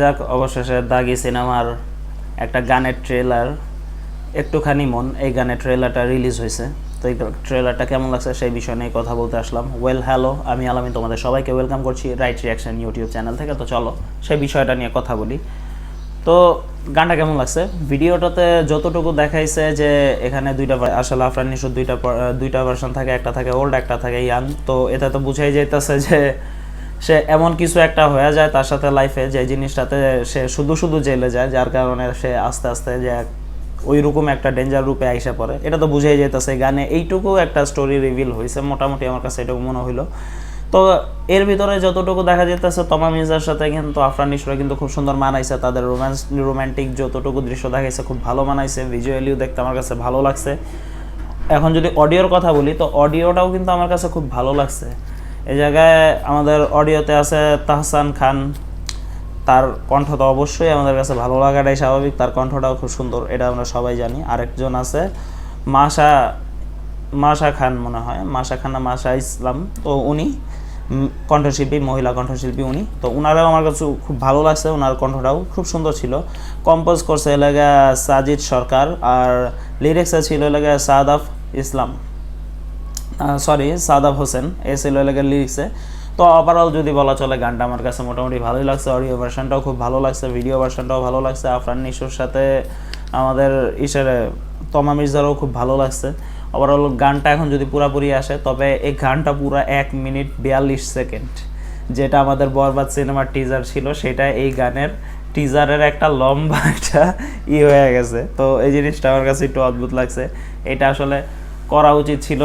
যাক, অবশেষে দাগি সিনেমার একটা গানের ট্রেলার একটুখানি মন, এই গানের ট্রেলারটা রিলিজ হয়েছে। তো এই ট্রেলারটা কেমন লাগছে সেই বিষয় নিয়ে কথা বলতে আসলাম। ওয়েল হ্যালো আমি আলামিন, তোমাদের সবাইকে ওয়েলকাম করছি রাইট রিয়াকশন ইউটিউব চ্যানেল থেকে। তো চলো, সেই বিষয়টা নিয়ে কথা বলি। তো গানটা কেমন লাগছে? ভিডিওটাতে যতটুকু দেখাইছে যে এখানে দুইটা আসলে আফরান দুইটা দুইটা ভার্সন থাকে, একটা থাকে ওল্ড একটা থাকে ইয়াং তো এটা তো বুঝাই যাইতেছে যে সে এমন কিছু একটা হয়ে যায় তার সাথে লাইফে যে জিনিসটাতে সে শুধু শুধু জেলে যায়, যার কারণে সে আস্তে আস্তে যে ওই রকম একটা ডেঞ্জার রূপে আইসা পড়ে। এটা তো বুঝাই যাইতেছে, গানে এইটুকু একটা স্টোরি রিভিল হয়েছে মোটামুটি আমার কাছে এটুকু মনে হইল। তো এর ভিতরে যতটুকু দেখা যেতেছে তমা মির্জার সাথে কিন্তু আফরান নিশরা কিন্তু খুব সুন্দর মানাইছে, তাদের রোম্যান্স রোমান্টিক যতটুকু দৃশ্য দেখাইছে, খুব ভালো মানাইছে ভিজুয়ালিও দেখতে আমার কাছে ভালো লাগছে। এখন যদি অডিওর কথা বলি, তো অডিওটাও কিন্তু আমার কাছে খুব ভালো লাগছে। এই জায়গায় আমাদের অডিওতে আছে তাহসান খান। তার কণ্ঠ তো অবশ্যই আমাদের কাছে ভালো লাগাটাই স্বাভাবিক, তার কণ্ঠটাও খুব সুন্দর, এটা আমরা সবাই জানি। আরেকজন আছে মাশা মাশা খান মনে হয়, মাশা খান না, মাশা ইসলাম। তো উনি কণ্ঠশিল্পী, মহিলা কণ্ঠশিল্পী উনি। তো ওনারাও আমার কাছে খুব ভালো লাগছে ওনার কণ্ঠটাও খুব সুন্দর ছিল। কম্পোজ করছে এলাকা সাজিদ সরকার, আর লিরিক্সে ছিল এলাকা সাদাফ ইসলাম। সরি সাদাব হোসেন, এ ছিল এলাকার লিরিক্সে তো ওভারঅল যদি বলা চলে, গানটা আমার কাছে মোটামুটি ভালোই লাগছে অডিও ভার্সনটাও খুব ভালো লাগছে ভিডিও ভার্সনটাও ভালো লাগছে। আফরান নিশোর সাথে আমাদের ইসের তমা মির্জারও খুব ভালো লাগছে। ওভারঅল গানটা এখন যদি পুরাপুরি আসে, তবে এই গানটা পুরো এক মিনিট বিয়াল্লিশ সেকেন্ড, যেটা আমাদের বরবাদ সিনেমার টিজার ছিল, সেটা এই গানের টিজারের একটা লম্বা একটা ই হয়ে গেছে। তো এই জিনিসটা আমার কাছে একটু অদ্ভুত লাগছে। এটা আসলে করা উচিত ছিল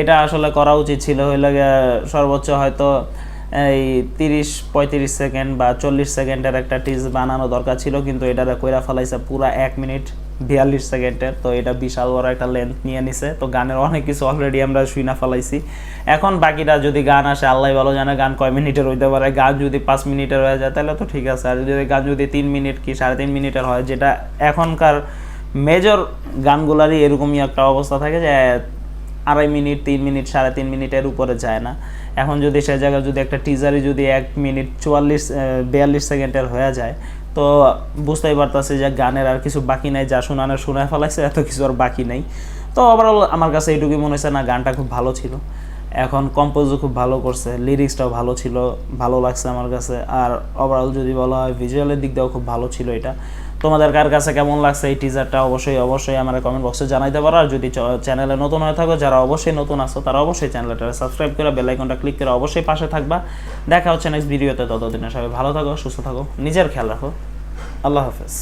এটা আসলে করা উচিত ছিল হইলে সর্বোচ্চ হয়তো এই তিরিশ, পঁয়ত্রিশ সেকেন্ড বা চল্লিশ সেকেন্ডের একটা টিজ বানানো দরকার ছিল, কিন্তু এটা কইরা ফেলাইছে পুরা এক মিনিট বিয়াল্লিশ সেকেন্ডের, তো এটা বিশাল বড় একটা লেন্থ নিয়ে নিছে, তো গানের অনেক কিছু অলরেডি আমরা শুইনা ফেলাইছি। এখন বাকিটা যদি গান আসে, আল্লাহ ভালো জানে গান কয় মিনিটের হইতে পারে, গান যদি পাঁচ মিনিটের হয়ে যায়, তাহলে তো ঠিক আছে, আর যদি গান যদি তিন মিনিট কি সাড়ে তিন মিনিটের হয়, যেটা এখনকার মেজর গানগুলারই এরকমই একটা অবস্থা থাকে যে আড়াই মিনিট, তিন মিনিট, সাড়ে তিন মিনিটের উপরে যায় না। এখন যদি সে জায়গায় যদি একটা টিজারে যদি এক মিনিট চুয়াল্লিশ বিয়াল্লিশ সেকেন্ডের হয়ে যায়, তো বুঝতেই পারতাছি যে গানের আর কিছু বাকি নাই, যা শোনানোর শোনায় ফেলাইছে, এত কিছু আর বাকি নাই। তো ওভারঅল আমার কাছে এইটুকুই মনে হয়েছে না, গানটা খুব ভালো ছিল। এখন কম্পোজও খুব ভালো করছে লিরিক্সটাও ভালো ছিল, ভালো লাগছে আমার কাছে। আর ওভারঅল যদি বলা হয় ভিজুয়ালের দিক দিয়েও খুব ভালো ছিল এটা। তোমাদের কার কাছে কেমন লাগছে এই টিজারটা অবশ্যই অবশ্যই আমার কমেন্ট বক্সে জানাইতে পারো। আর যদি চ্যানেলে নতুন হয়ে থাকো, যারা অবশ্যই নতুন আসো তারা অবশ্যই চ্যানেলটা সাবস্ক্রাইব করে বেল আইকনটা ক্লিক করে অবশ্যই পাশে থাকবা। দেখা হচ্ছে নেক্সট ভিডিওতে ততদিনে সবাই ভালো থাকো, সুস্থ থাকো, নিজের খেয়াল রাখো। আল্লাহ হাফেজ।